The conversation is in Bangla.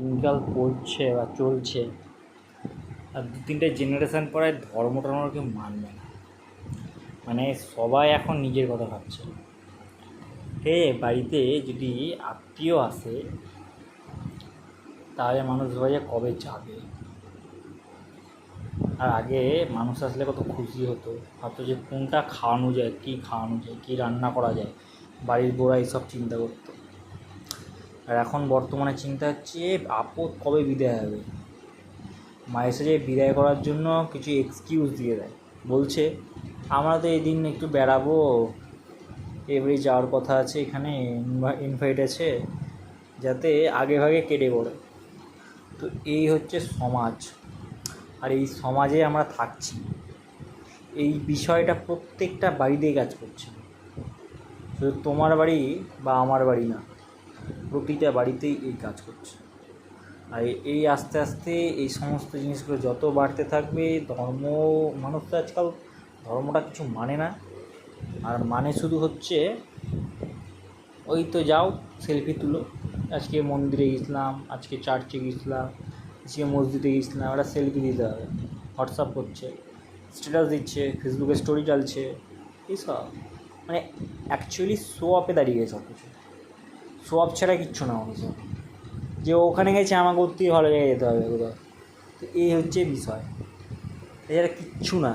দিনকাল পড়ছে বা চলছে, আর দু তিনটে জেনারেশান পরে টর্ম কেউ মানবে না। মানে সবাই এখন নিজের কথা ভাবছে। হে বাড়িতে যদি আত্মীয় আসে, তাহলে মানুষ ভাবে কবে যাবে? আর আগে মানুষ আসলে কত খুশি হতো, ভাবতো যে কোনটা খাওয়ানো যায়, কী খাওয়ানো যায়, কী রান্না করা যায়, বাড়ির বউরা এইসব চিন্তা করতো। আর এখন বর্তমানে চিন্তা হচ্ছে, আপদ কবে বিদায় হবে? মায়ের সাথে বিদায় করার জন্য কিছু এক্সকিউজ দিয়ে দেয়। বলছে, আমরা তো এই দিন একটু বেড়াবো। এবারে যাওয়ার কথা আছে, এখানে ইনভাইট আছে, যাতে আগে ভাগে কেটে পড়ে। তো এই হচ্ছে সমাজ। আর এই সমাজে আমরা থাকছি। এই বিষয়টা প্রত্যেকটা বাড়িতেই কাজ করছে। শুধু তোমার বাড়ি বা আমার বাড়ি না প্রতিটা বাড়িতেই এই কাজ করছে। আর এই আস্তে আস্তে এই সমস্ত জিনিসগুলো যত বাড়তে থাকবে, ধর্ম মানুষ তো আজকাল ধর্মটা কিছু মানে না। আর মানে শুধু হচ্ছে, ওই তো যাও সেলফি তুলো। আজকে মন্দিরে গেছিলাম আজকে চার্চে গেছিলাম আজকে মসজিদে গেছিলাম একটা সেলফি দিতে হবে। হোয়াটসঅ্যাপ করছে স্ট্যাটাস দিচ্ছে ফেসবুকে স্টোরি চালছে এইসব। মানে অ্যাকচুয়ালি শো অফে দাঁড়িয়ে গেছে সব কিছু অফ ছাড়া কিচ্ছু না মানুষ যে ওখানে গেছে, আমাকে ওর ভালো জায়গায় যেতে হবে কোথাও তো এই হচ্ছে বিষয়। এছাড়া কিচ্ছু না।